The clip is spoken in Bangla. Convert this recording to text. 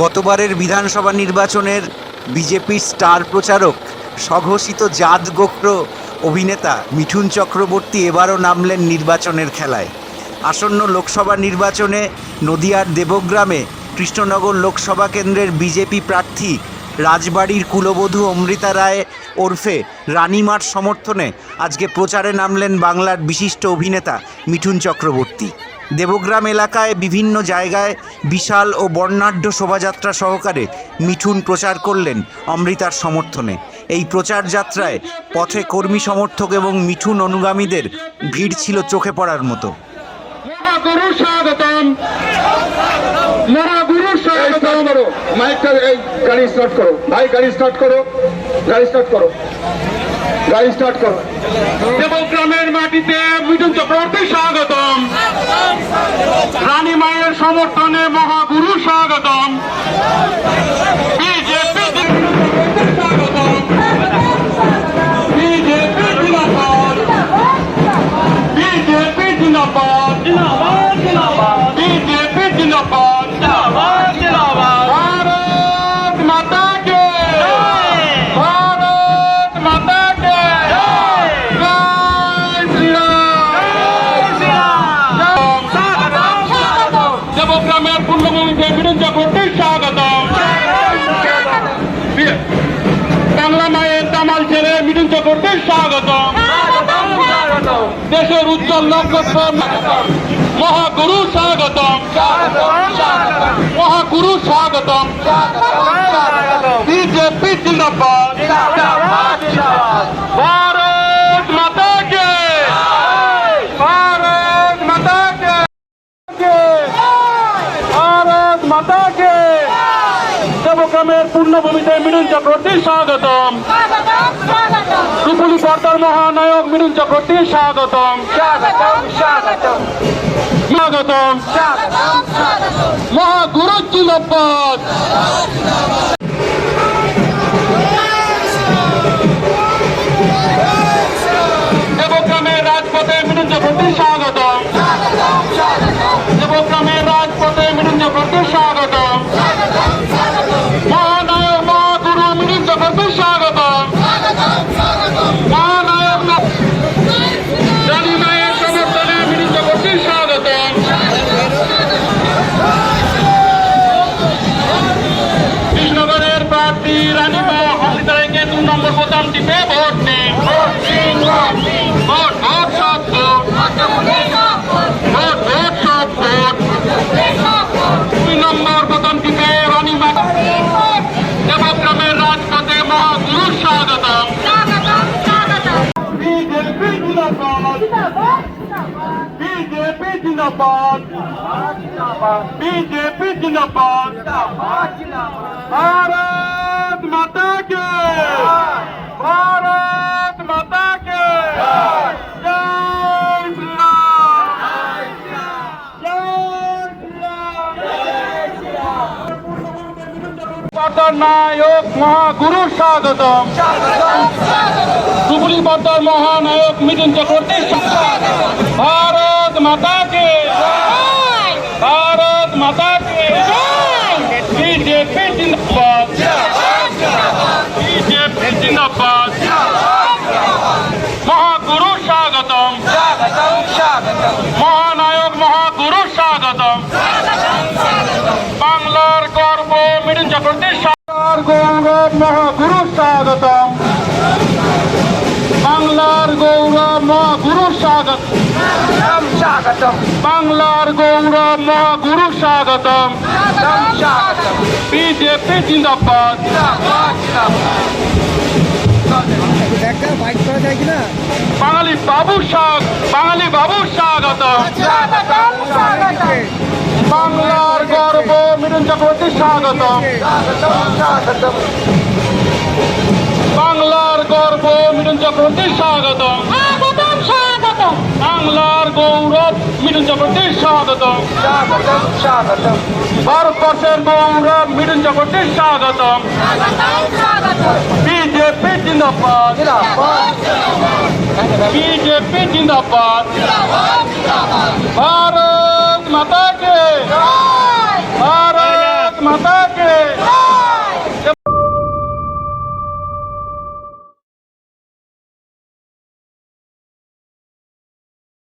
গতবারের বিধানসভা নির্বাচনের বিজেপির স্টার প্রচারক, স্বঘোষিত জাত গোপ্র অভিনেতা মিঠুন চক্রবর্তী এবারও নামলেন নির্বাচনের খেলায়। আসন্ন লোকসভা নির্বাচনে নদিয়ার দেবগ্রামে কৃষ্ণনগর লোকসভা কেন্দ্রের বিজেপি প্রার্থী রাজবাড়ির কুলবধূ অমৃতা রায় ওরফে রানীমার সমর্থনে আজকে প্রচারে নামলেন বাংলার বিশিষ্ট অভিনেতা মিঠুন চক্রবর্তী। দেবগ্রাম এলাকায় বিভিন্ন জায়গায় বিশাল ও বর্ণাঢ্য শোভাযাত্রা সহকারে মিঠুন প্রচার করলেন অমৃতার সমর্থনে। এই প্রচার যাত্রায় পথে কর্মী সমর্থক এবং মিঠুন অনুগামীদের ভিড় ছিল চোখে পড়ার মতো। মহাগুরু স্বাগতম। মহাগুরু স্বাগতম। করো মাইকটা এই গাড়ি স্টার্ট করো। ভাই গাড়ি স্টার্ট করো। গাড়ি স্টার্ট করো। গাড়ি স্টার্ট করো। দেবগ্রামের মাটিতে মিঠুন চক্রবর্তী সমর্থনে মহাগুরু মিঠুন চক্রবর্তী স্বাগতম দেশের উজ্জ্বল নক্ষত্র মহাগুরু স্বাগতম মহাগুরু স্বাগতম বিজেপি জিন্দাবাদ ভারত মাতা কে ভারত মাতা কে ভারত মাতা কে দেবগ্রামের পূর্ণভূমিতে মিঠুন চক্রবর্তী স্বাগতম। রূপলী পর্দার মহানায়ক মিঠুন চক্রবর্তী স্বাগতম। স্বাগতম মহাগুরু দেবগ্রামের রাজপথে মিঠুন চক্রবর্তী স্বাগতম। দেবগ্রামের রাজপথে মিঠুন চক্রবর্তী স্বাগতম। প্রার্থী রানীমা হাসিদারকে দু নম্বর বোতাম টিপে ভোট দিন ভোট ভোট সব ভোট ভোট ভোট সব ভোট দুই নম্বর বোতাম টিপে রানীমা দেবগ্রামের রাজপথে মহাগুরু স্বাগতম বিজেপি জিন্দাবাদ বিজেপি জিন্দাবাদ বিজেপি জিন্দাবাদ ভারত পদ্মার নায়ক মহাগুরু স্বাগতম। ধুবুলি পদ্মার মহানায়ক মিঠুন চক্রবর্তী ভারত মাতা কে ভারত মাতা কে বিজেপি জিন্দাবাদ। বিজেপি জিন্দাবাদ মহাগুরু স্বাগতম মহানায়ক মহাগুরু স্বাগতম বাংলার গর্ব বাংলার গৌরব মহাগুরু স্বাগতম। বাংলার গৌরব মহাগুরু স্বাগত বাংলার গৌরব মহাগুরু স্বাগতম। বিজেপি জিন্দাবাদ। বাঙালি বাবু স্বাগ বাঙালি বাবু স্বাগতম। বাংলার মিঠুন চক্রবর্তী স্বাগতম। বাংলার গর্ব মিঠুন চক্রবর্তী স্বাগতম। বাংলার গৌরব মিঠুন চক্রবর্তী স্বাগতম। ভারতবর্ষের গৌরব মিঠুন চক্রবর্তী স্বাগতম। বিজেপি জিন্দাবাদ। বিজেপি জিন্দাবাদ। ভারত মাতা কে